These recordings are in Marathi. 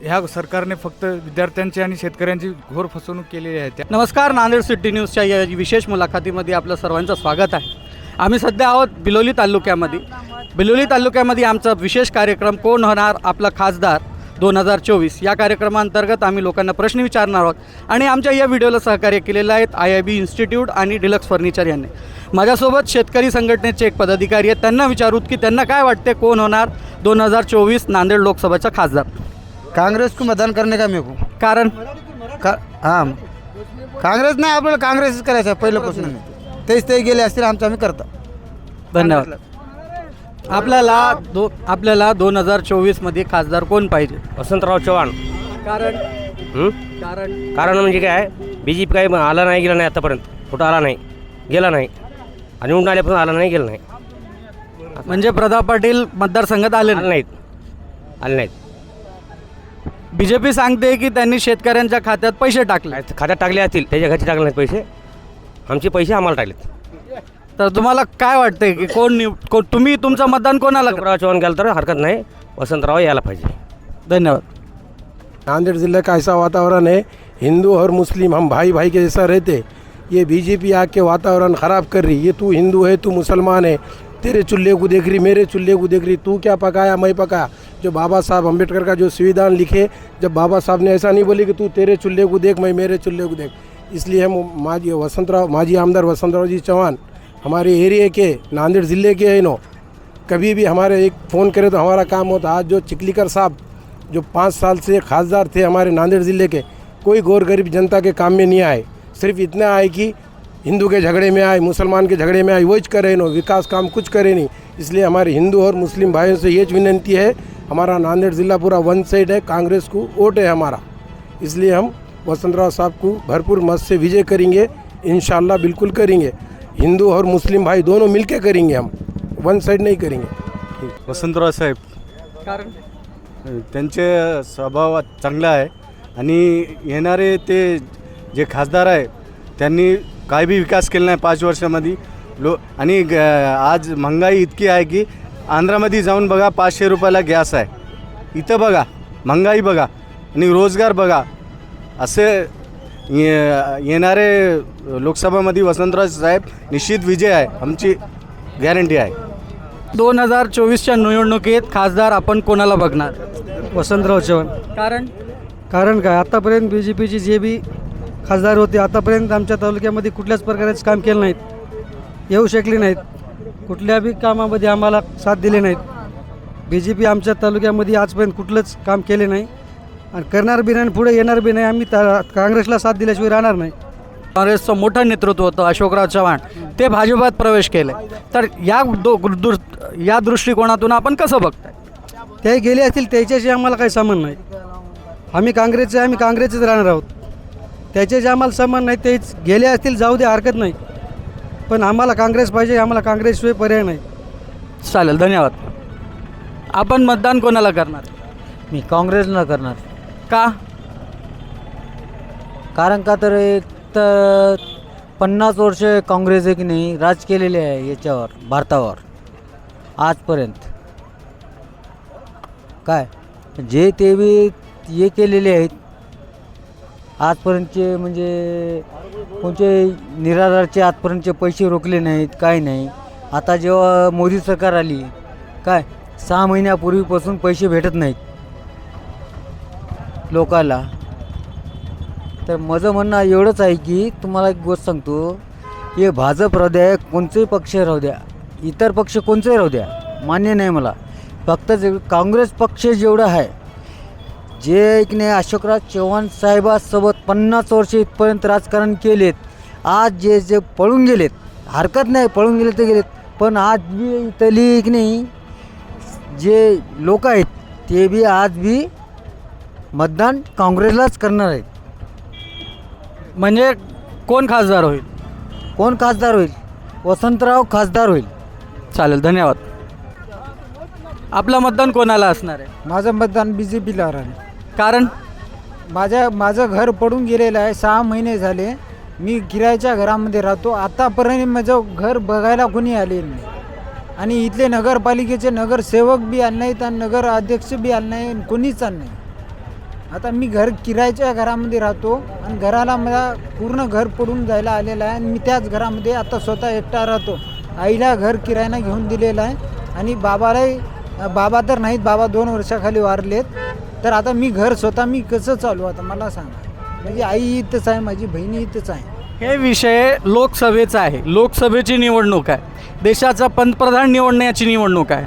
ह्या सरकारने फक्त विद्यार्थ्यांची आणि शेतकऱ्यांची घोर फसवणूक केलेली आहे. त्या नमस्कार नांदेड सिटी न्यूजच्या या विशेष मुलाखतीमध्ये आपलं सर्वांचं स्वागत आहे. आम्ही सध्या आहोत बिलोली तालुक्यामध्ये. बिलोली तालुक्यामध्ये आमचा विशेष कार्यक्रम कोण होणार आपला खासदार दोन हजार चोवीस. या कार्यक्रमांतर्गत आम्ही लोकांना प्रश्न विचारणार आहोत आणि आमच्या या व्हिडिओला सहकार्य केलेलं आहेत आय आय बी इन्स्टिट्यूट आणि डिलक्स फर्निचर यांनी. माझ्यासोबत शेतकरी संघटनेचे एक पदाधिकारी आहेत. त्यांना विचारूत की त्यांना काय वाटते कोण होणार दोन हजार चोवीस नांदेड लोकसभेचा खासदार. कांग्रेस को मतदान करने का मेरे को। कारण? का हां। काँग्रेस नाही आपल्याला काँग्रेसच करायचं आहे पहिल्यापासून तेच ते गेले असतील आमचं आम्ही करतो। धन्यवाद। आपल्याला दो आपल्याला दोन हजार चोवीसमध्ये खासदार कोण पाहिजे? वसंतराव चव्हाण। कारण? हं? कारण? कारण म्हणजे काय? बी जे पी काही आला नाही गेला नाही आतापर्यंत. कुठं आला नाही? गेला नाही. आणि निवडून आल्यापासून आला नाही गेला नाही. म्हणजे प्रताप पाटील मतदारसंघात आले आले नाहीत. आले नाहीत. बीजेपी सांगते की त्यांनी शेतकऱ्यांच्या खात्यात पैसे टाकले. खात्यात टाकले असतील त्याच्या घरचे टाकले नाहीत पैसे. आमचे पैसे आम्हाला टाकलेत. तर तुम्हाला काय वाटतंय की कोण निव को, तुम्ही तुमचं मतदान कोणाला करा? चव्हाण गेलं तर हरकत नाही. वसंतराव यायला पाहिजे. धन्यवाद. नांदेड़ ज़िले का ऐसा वातावरण है हिंदू और मुस्लिम हम भाई भाई के जैसा रहते. ये बीजेपी आके वातावरण ख़राब कर रही. ये तू हिंदू है तू मुसलमान है. तेरे चूल्हे को देख रही, मेरे चूल्हे को देख रही, तू क्या पकाया, मैं पकाया? जो बाबा साहब अंबेडकर का जो संविधान लिखे, जब बाबा साहब ने ऐसा नहीं बोली कि तू तेरे चूल्हे को देख, मैं मेरे चूल्हे को देख। इसलिए हम माजी वसंतराव, माजी आमदार वसंतराव जी चौहान, हमारे एरिए के, नांदेड़ ज़िले के हैं नो कभी भी हमारे एक फ़ोन करे तो हमारा काम होता। आज जो चिकलीकर साहब, जो पाँच साल से खासदार थे हमारे नांदेड़ ज़िले के, कोई गौर गरीब जनता के काम में नहीं आए। सिर्फ़ इतना आए कि हिंदू के झगड़े में आए मुसलमान के झगड़े में आए वही करे नो विकास काम कुछ करे नहीं। इसलिए हमारे हिंदू और मुस्लिम भाइयों से ये विनंती है हमारा नांदेड़ ज़िला पूरा वन साइड है कांग्रेस को वोट है हमारा। इसलिए हम वसंतराव साहब को भरपूर मत से विजय करेंगे इन बिल्कुल करेंगे। हिंदू और मुस्लिम भाई दोनों मिल के करेंगे हम वन साइड नहीं करेंगे। वसंतराव साहेब कारण? त्यांचे स्वभाव चांगला आहे आणि येणारे ते जे खासदार आहे त्यांनी काय बी विकास केला नाही पाच वर्षामध्ये. लो आणि ग आज महागाई इतकी आहे की आंध्रामध्ये जाऊन बघा पाचशे रुपयाला गॅस आहे. इथं बघा महागाई बघा आणि रोजगार बघा. असे ये येणारे लोकसभामध्ये वसंतराव साहेब निश्चित विजय आहे आमची गॅरंटी आहे. दोन हजार चोवीसच्या निवडणुकीत खासदार आपण कोणाला बघणार? वसंतराव चव्हाण. कारण? कारण काय? आतापर्यंत बी जे पीचे जे बी खासदार होते. आतापर्यंत आमच्या तालुक्यामध्ये कुठल्याच प्रकारचे काम केलं नाहीत. येऊ शकले नाहीत. कुठल्या बी कामामध्ये आम्हाला साथ दिले नाहीत. बी जे पी आमच्या तालुक्यामध्ये आजपर्यंत कुठलंच काम केले नाही. आणि करणार बी नाही आणि पुढे येणार बी नाही. आम्ही काँग्रेसला साथ दिल्याशिवाय राहणार नाही. काँग्रेसचं मोठं नेतृत्व होतं अशोकराव चव्हाण. ते भाजपात प्रवेश केले. तर या दो दृ- या दृष्टिकोनातून आपण कसं बघताय? ते गेले असतील त्याच्याशी आम्हाला काही संबंध नाही. आम्ही काँग्रेसचे आम्ही काँग्रेसचेच राहणार आहोत. त्याच्याशी आम्हाला संबंध नाही तेच गेले असतील जाऊ दे हरकत नाही. पण आम्हाला काँग्रेस पाहिजे आम्हाला काँग्रेसशिवाय पर्याय नाही. चालेल धन्यवाद. आपण मतदान कोणाला करणार? मी काँग्रेसला करणार. का? कारण का तर एक तर पन्नास वर्ष काँग्रेस आहे की नाही राज केलेले आहे याच्यावर भारतावर. आजपर्यंत. काय? जे ते बी हे केलेले आहेत आजपर्यंतचे म्हणजे कोणते निराधारचे आजपर्यंतचे पैसे रोखले नाहीत काय नाही. आता जेव्हा मोदी सरकार आली काय सहा महिन्यापूर्वीपासून पैसे भेटत नाहीत लोकाला. तर माझं म्हणणं एवढंच आहे की तुम्हाला एक गोष्ट सांगतो हे भाजप राहू द्या कोणचंही पक्ष राहू द्या इतर पक्ष कोणचंही राहू द्या मान्य नाही मला. फक्त जे काँग्रेस पक्ष जेवढं आहे जे की नाही अशोकराव चव्हाण साहेबासोबत पन्नास वर्ष इथपर्यंत राजकारण केलेत आज जे जे पळून गेलेत हरकत नाही पळून गेले तर गेलेत पण आज बी इथली की नाही. जे लोक आहेत ते बी आज बी मतदान काँग्रेसलाच करणार आहेत. म्हणजे कोण खासदार होईल? कोण खासदार होईल? वसंतराव खासदार होईल. चालेल धन्यवाद. आपलं मतदान कोणाला असणार आहे? माझं मतदान बी जे पीला राहील कारण? माझ्या माझं घर पडून गेलेलं आहे सहा महिने झाले. मी किरायच्या घरामध्ये राहतो. आतापर्यंत माझं घर बघायला कोणी आले नाही. आणि इथले नगरपालिकेचे नगरसेवक बी आले नाहीत आणि नगर अध्यक्ष बी आले नाही आणि कोणीच आलं नाही. आता मी घर किरायच्या घरामध्ये राहतो आणि घराला मला पूर्ण घर पडून जायला आलेलं आहे आणि मी त्याच घरामध्ये आता स्वतः एकटा राहतो. आईला घर किरायानं घेऊन दिलेलं आहे आणि बाबालाही बाबा तर नाहीत बाबा दोन वर्षाखाली वारलेत. तर आता मी घर स्वतः मी कसं चालू आता मला सांगा. म्हणजे आई इथंच आहे माझी बहिणी इथंच आहे. हे विषय लोकसभेचा आहे. लोकसभेची निवडणूक आहे. देशाचा पंतप्रधान निवडण्याची निवडणूक आहे.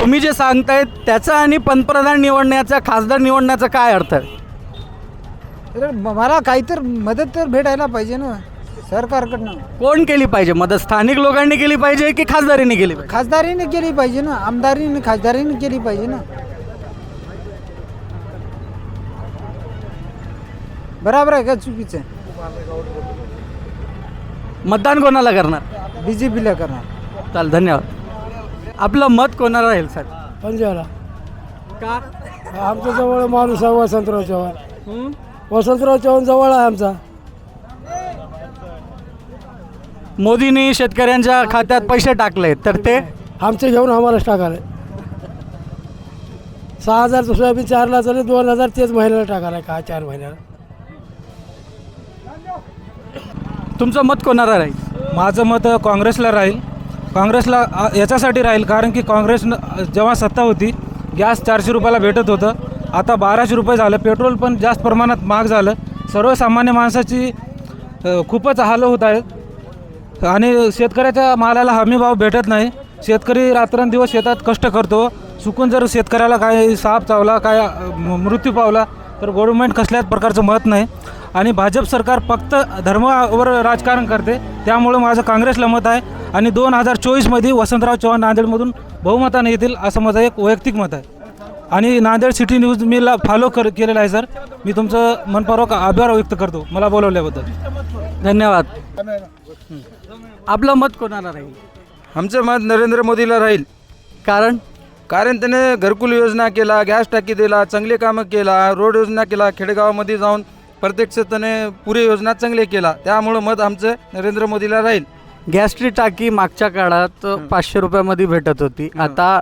तुम्ही जे सांगताय त्याचा आणि पंतप्रधान निवडण्याचा खासदार निवडण्याचा काय अर्थ आहे? तर म- मला काहीतर मदत तर भेटायला पाहिजे ना सरकारकडनं. कोण केली पाहिजे मदत? स्थानिक लोकांनी केली पाहिजे की खासदारीने केली पाहिजे? खासदारीने केली पाहिजे ना आमदारीने खासदारीने केली पाहिजे ना. बराबर आहे का? चुकीचं आहे. मतदान कोणाला करणार? बी जे पीला करणार. चाल धन्यवाद. आपलं मत कोणाला राहील सर पंजाला का? आमच्या जवळ माणूस आहे वसंतराव चव्हाण. वसंतराव चव्हाण जवळ आहे आमचा. मोदींनी शेतकऱ्यांच्या खात्यात पैसे टाकले तर ते? आमचे घेऊन आम्हालाच टाकाले. सहा हजार सोयाबीन चारला चालले दोन हजार तेच महिन्याला टाकायला का चार महिन्याला? तुमचं मत कोणाला राहील? माझं मत काँग्रेसला राहील. काँग्रेसला आ, याच्यासाठी राहील कारण की काँग्रेसनं जेव्हा सत्ता होती गॅस चारशे रुपयाला भेटत होतं. आता बाराशे रुपये झालं पेट्रोल पण जास्त प्रमाणात महाग झालं. सर्वसामान्य माणसाची अ, खूपच हाल होत आहेत. आणि शेतकऱ्याच्या मालाला हमीभाव भेटत नाही. शेतकरी रात्रंदिवस शेतात कष्ट करतो. चुकून जर शेतकऱ्याला काय साप चावला काय अ, म- मृत्यू पावला तर गव्हर्नमेंट कसल्याच प्रकारचं मत नाही. आणि भाजप सरकार फक्त धर्मावर राजकारण करते. त्यामुळं माझं काँग्रेसला मत आहे. आणि दोन हजार चोवीसमध्ये वसंतराव चव्हाण नांदेडमधून बहुमताने येतील असं माझं एक वैयक्तिक मत आहे. आणि नांदेड सिटी न्यूज मीला फॉलो कर केलेलं आहे सर. मी तुमचं मनपूर्वक आभार व्यक्त करतो मला बोलवल्याबद्दल. धन्यवाद. आपलं मत कोणाला राहील? आमचं मत नरेंद्र मोदीला राहील. कारण? कारण त्याने घरकुल योजना केला गॅस टाकी दिला चांगले कामं केला रोड योजना केला खेडेगावामध्ये जाऊन प्रत्यक्ष त्याने पुरे योजना चांगले केला. त्यामुळं मत आमचं नरेंद्र मोदीला राहील. गॅसची टाकी मागच्या काळात पाचशे रुपयामध्ये भेटत होती. आता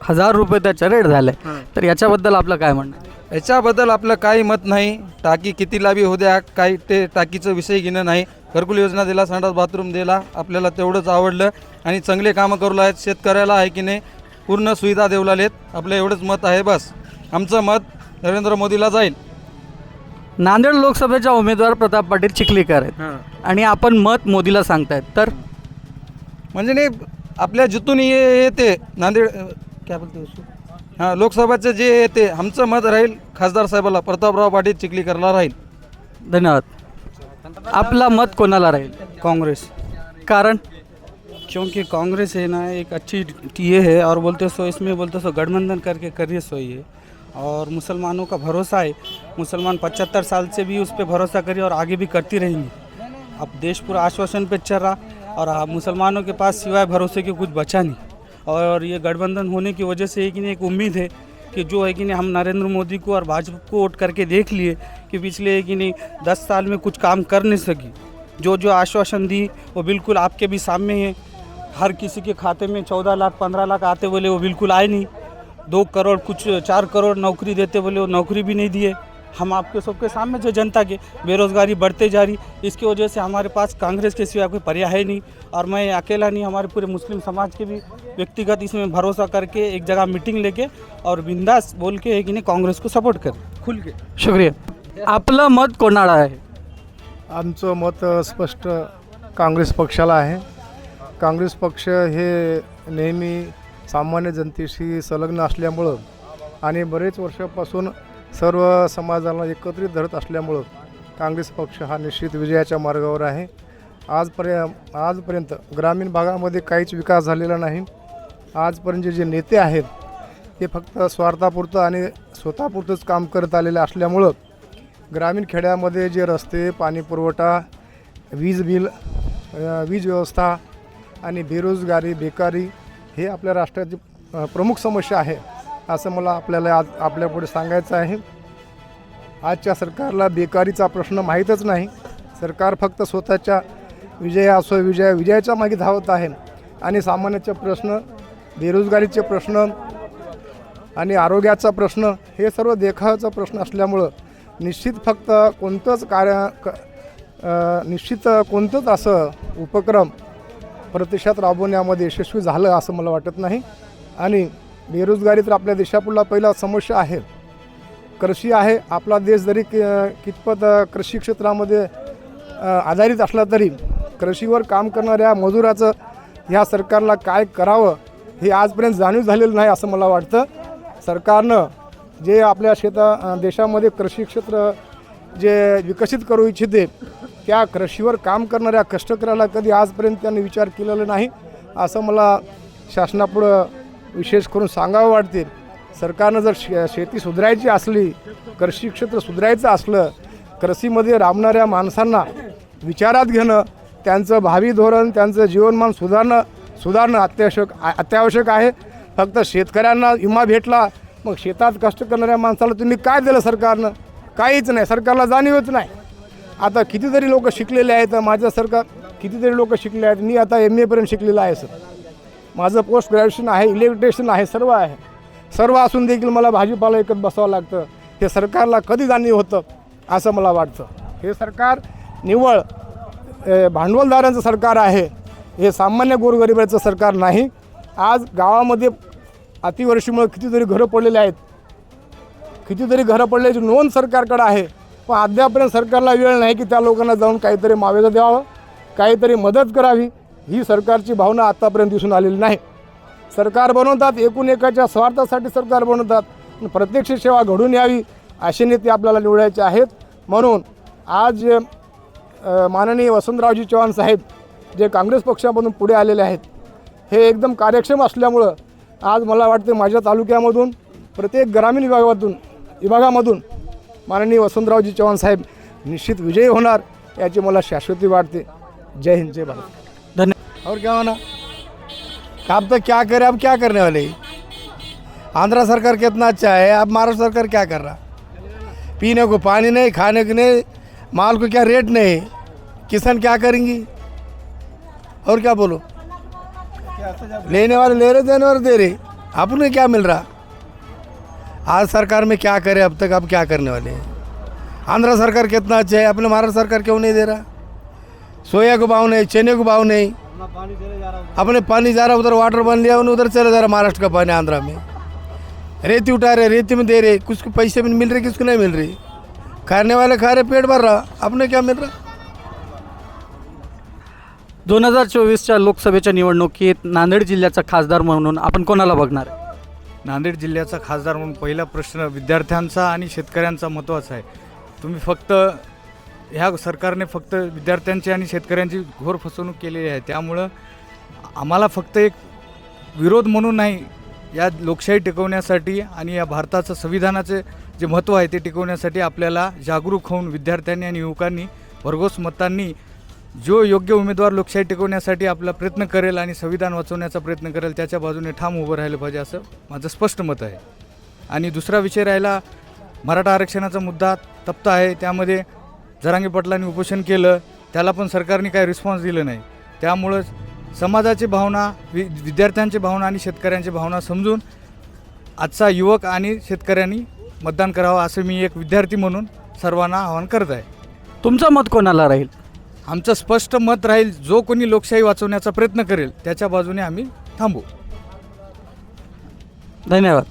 हजार रुपये त्याचा रेट झालाय तर याच्याबद्दल आपलं काय म्हणणं? याच्याबद्दल आपलं काही मत नाही. टाकी किती लाभी होऊ द्या काही ते टाकीचं विषय घेणं नाही. घरकुल योजना दिला संडास बाथरूम दिला आपल्याला तेवढंच आवडलं. आणि चांगले कामं करू आहेत शेतकऱ्याला आहे की नाही पूर्ण सुविधा देऊ लागलेत. आपलं एवढंच मत आहे बस. आमचं मत नरेंद्र मोदीला जाईल. नांदेड लोकसभेचा उमेदवार प्रताप पाटील चिखलीकर आहेत. आणि आपण मत मोदीला सांगतायत. तर म्हणजे नाही आपल्या जिथून ये येते नांदेड काय बोलते उसको? हां लोकसभाचं जे येते आमचं मत राहील खासदार साहेबाला प्रतापराव पाटील चिखलीकरला राहील. धन्यवाद. आपला मत कोणाला राहील? कांग्रेस. कारण? क्योंकि कांग्रेस है ना एक अच्छी ये है और बोलते सो इसमें बोलते सो गठबंधन करके करिए सो ये. और मुसलमानों का भरोसा है। मुसलमान पचहत्तर साल से भी उस पर भरोसा करिए और आगे भी करती रहेंगी। अब देश पूरा आश्वासन पे चल रहा और मुसलमानों के पास सिवाय भरोसे के कुछ बचा नहीं। और ये गठबंधन होने की वजह से एक एक उम्मीद है कि जो है कि नहीं हम नरेंद्र मोदी को और भाजपा को वोट करके देख लिए कि पिछले कि नहीं दस साल में कुछ काम कर नहीं सकी। जो जो आश्वासन दी, वो बिल्कुल आपके भी सामने है। हर किसी के खाते में चौदह लाख, पंद्रह लाख आते बोले वो बिल्कुल आए नहीं। दो करोड़ कुछ चार करोड़ नौकरी देते बोले वो नौकरी भी नहीं दिए। हम आपके सबके सामने जो जनता के बेरोजगारी बढ़ते जा रही इसकी वजह से हमारे पास कांग्रेस के सिवा कोई पर्याय नहीं। और मैं अकेला नहीं हमारे पूरे मुस्लिम समाज के भी व्यक्तिगत इसमें भरोसा करके एक जगह मीटिंग लेके और बिंदास बोल के है कि नहीं कांग्रेस को सपोर्ट कर। खुल के। शुक्रिया। आपलं मत कोणाला आहे? आमचं मत स्पष्ट काँग्रेस पक्षाला आहे. काँग्रेस पक्ष हे नेहमी सामान्य जनतेशी संलग्न असल्यामुळं आणि बरेच वर्षापासून सर्व समाजाला एकत्रित धरत असल्यामुळं काँग्रेस पक्ष हा निश्चित विजयाच्या मार्गावर आहे. आजपर्य आजपर्यंत ग्रामीण भागामध्ये काहीच विकास झालेला नाही. आजपर्यंत जे नेते आहेत ते फक्त स्वार्थापुरतं आणि स्वतःपुरतंच काम करत आलेले असल्यामुळं ग्रामीण खेड्यामध्ये जे रस्ते पाणी पुरवठा वीज बिल वीज व्यवस्था आणि बेरोजगारी बेकारी हे आपल्या राष्ट्राची प्रमुख समस्या आहे असं मला आपल्याला आज आपल्यापुढे सांगायचं आहे. आजच्या सरकारला बेकारीचा प्रश्न माहीतच नाही. सरकार फक्त स्वतःच्या विजय असो विजय विजयाच्या मागे धावत आहे. आणि सामान्याचे प्रश्न बेरोजगारीचे प्रश्न आणि आरोग्याचा प्रश्न हे सर्व देखाचा प्रश्न असल्यामुळं निश्चित फक्त कोणतंच कार्य क निश्चित कोणतंच असं उपक्रम प्रतिष्ठात राबवण्यामध्ये यशस्वी झालं असं मला वाटत नाही. आणि बेरोजगारी तर आपल्या देशापुढला पहिला समस्या आहे. कृषी आहे. आपला देश जरी कि कितपत कृषी क्षेत्रामध्ये आधारित असला तरी कृषीवर काम करणाऱ्या मजुराचं ह्या सरकारला काय करावं हे आजपर्यंत जाणीव झालेलं नाही असं मला वाटतं. सरकारनं जे आपल्या शेता देशामध्ये कृषी क्षेत्र जे विकसित करू इच्छिते त्या कृषीवर काम करणाऱ्या कष्टकऱ्याला कधी आजपर्यंत त्यांनी विचार केलेला नाही असं मला शासनापुढं विशेष करून सांगावं वाटते. सरकारनं जर शे शेती सुधारायची असली कृषी क्षेत्र सुधारायचं असलं कृषीमध्ये राबणाऱ्या माणसांना विचारात घेणं त्यांचं भावी धोरण त्यांचं जीवनमान सुधारणं सुधारणं अत्यावश्यक अत्यावश्यक आहे. फक्त शेतकऱ्यांना विमा भेटला मग शेतात कष्ट करणाऱ्या माणसाला तुम्ही काय दिलं सरकारनं? काहीच नाही. सरकारला जाणीवच नाही. आता कितीतरी लोक शिकलेले आहेत माझं सरकार कितीतरी लोक शिकले आहेत. मी आता एम एपर्यंत शिकलेलं आहे सर. माझं पोस्ट ग्रॅज्युएशन आहे इलेक्ट्रिशियन आहे सर्व आहे. सर्व असून देखील मला भाजीपाला विकत बसावं लागतं. हे सरकारला कधी जाणीव होतं असं मला वाटतं. हे सरकार निव्वळ भांडवलदारांचं सरकार आहे. हे सामान्य गोरगरिबाचं सरकार नाही. आज गावामध्ये अतिवर्षीमुळे कितीतरी घरं पडलेली आहेत. कितीतरी घरं पडल्याची नोंद सरकारकडं आहे. पण अद्यापर्यंत सरकारला वेळ नाही की त्या लोकांना जाऊन काहीतरी मावेजा द्यावं काहीतरी मदत करावी ही सरकारची भावना आत्तापर्यंत दिसून आलेली नाही. सरकार बनवतात एकूण एकाच्या स्वार्थासाठी सरकार बनवतात पण प्रत्यक्ष सेवा घडून यावी असे नेते आपल्याला निवडायचे आहेत. म्हणून आज जे, माननीय वसंतरावजी चव्हाण साहेब जे काँग्रेस पक्षामधून पुढे आलेले आहेत हे एकदम कार्यक्षम असल्यामुळं आज मला वाटते माझ्या तालुक्यामधून प्रत्येक ग्रामीण विभागातून विभागामधून माननीय वसंतरावजी चव्हाण साहेब निश्चित विजयी होणार याची मला शाश्वती वाटते. जय हिंद जय भारत. धन्यवाद. और क्या होना अब तो क्या करे अब क्या करने वाले आंध्र सरकार कितना अच्छा है? अब महाराष्ट्र सरकार क्या कर रहा? पीने को पानी नहीं खाने को नहीं माल को क्या रेट नहीं? किसान क्या करेंगी? और क्या बोलो? लेने वाले ले रहे देने वाले दे रहे। अपने क्या मिल रहा? आज सरकार में क्या करे अब तक अब क्या करने वाले हैं? आंध्र सरकार कितना अच्छा है अपने महाराष्ट्र सरकार क्यों नहीं दे रहा? सोया को भाव नहीं चने को भाव नहीं। अपने पानी जा रहा उधर वाटर बन लिया उन्हें उधर चला जा रहा महाराष्ट्र का पानी आंध्रा में। रेती उठा रहे रेती में दे रहे कुछ को पैसे भी मिल रहे किसको नहीं मिल रही। खाने वाले खा रहे पेट भर रहा अपने क्या मिल रहा? दोन हजार चोवीसच्या लोकसभेच्या निवडणुकीत नांदेड जिल्ह्याचा खासदार म्हणून आपण कोणाला बघणार आहे? नांदेड जिल्ह्याचा खासदार म्हणून पहिला प्रश्न विद्यार्थ्यांचा आणि शेतकऱ्यांचा महत्त्वाचा आहे. तुम्ही फक्त ह्या सरकारने फक्त विद्यार्थ्यांची आणि शेतकऱ्यांची घोर फसवणूक केलेली आहे. त्यामुळं आम्हाला फक्त एक विरोध म्हणून नाही या लोकशाही टिकवण्यासाठी आणि या भारताचं संविधानाचे जे महत्त्व आहे ते टिकवण्यासाठी आपल्याला जागरूक होऊन विद्यार्थ्यांनी आणि युवकांनी भरघोस मतांनी जो योग्य उमेदवार लोकशाही टिकवण्यासाठी आपला प्रयत्न करेल आणि संविधान वाचवण्याचा प्रयत्न करेल त्याच्या बाजूने ठाम उभं राहिलं पाहिजे असं माझं स्पष्ट मत आहे. आणि दुसरा विषय राहिला मराठा आरक्षणाचा मुद्दा तप्त आहे. त्यामध्ये जरांगे पाटलांनी उपोषण केलं त्याला पण सरकारने काही रिस्पॉन्स दिलं नाही. त्यामुळं समाजाची भावना वि विद्यार्थ्यांची भावना आणि शेतकऱ्यांची भावना समजून आजचा युवक आणि शेतकऱ्यांनी मतदान करावं असं मी एक विद्यार्थी म्हणून सर्वांना आवाहन करत आहे. तुमचं मत कोणाला राहील? आमचं स्पष्ट मत राहील जो कोणी लोकशाही वाचवण्याचा प्रयत्न करेल त्याच्या बाजूने आम्ही थांबू. धन्यवाद.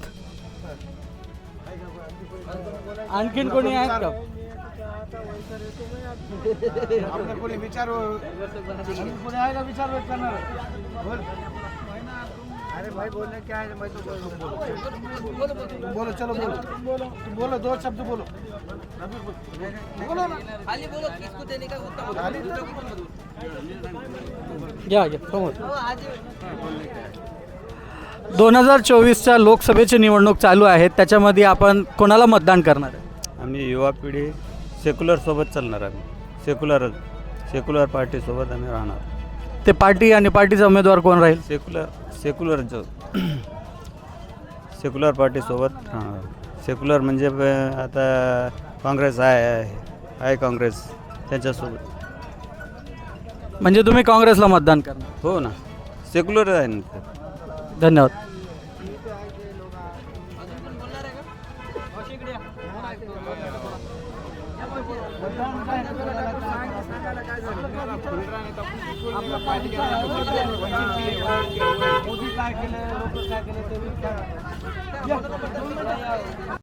आणखीन कोणी आहेत का? अरे भाई बोलने क्या है? मैं तो बोलो चलो बोलो बोलो बोलो दो शब्द बोलो। बोलो ना। घ्या घ्या समोर। दोन हजार चोवीसच्या लोकसभेची निवडणूक चालू आहे. त्याच्यामध्ये आपण कोणाला मतदान करणार आहे? आम्ही युवा पिढी सेक्युलरसोबत चालणार आम्ही सेक्युलर सेक्युलर पार्टीसोबत आम्ही राहणार ते पार्टी आणि पार्टीचा उमेदवार कोण राहील? सेक्युलर सेक्युलर सेक्युलर पार्टीसोबत. सेक्युलर म्हणजे आता काँग्रेस आहे आहे काँग्रेस त्यांच्यासोबत. म्हणजे तुम्ही काँग्रेसला मतदान करणार. हो ना. सेक्युलर आहे ना. ते. धन्यवाद. yeah.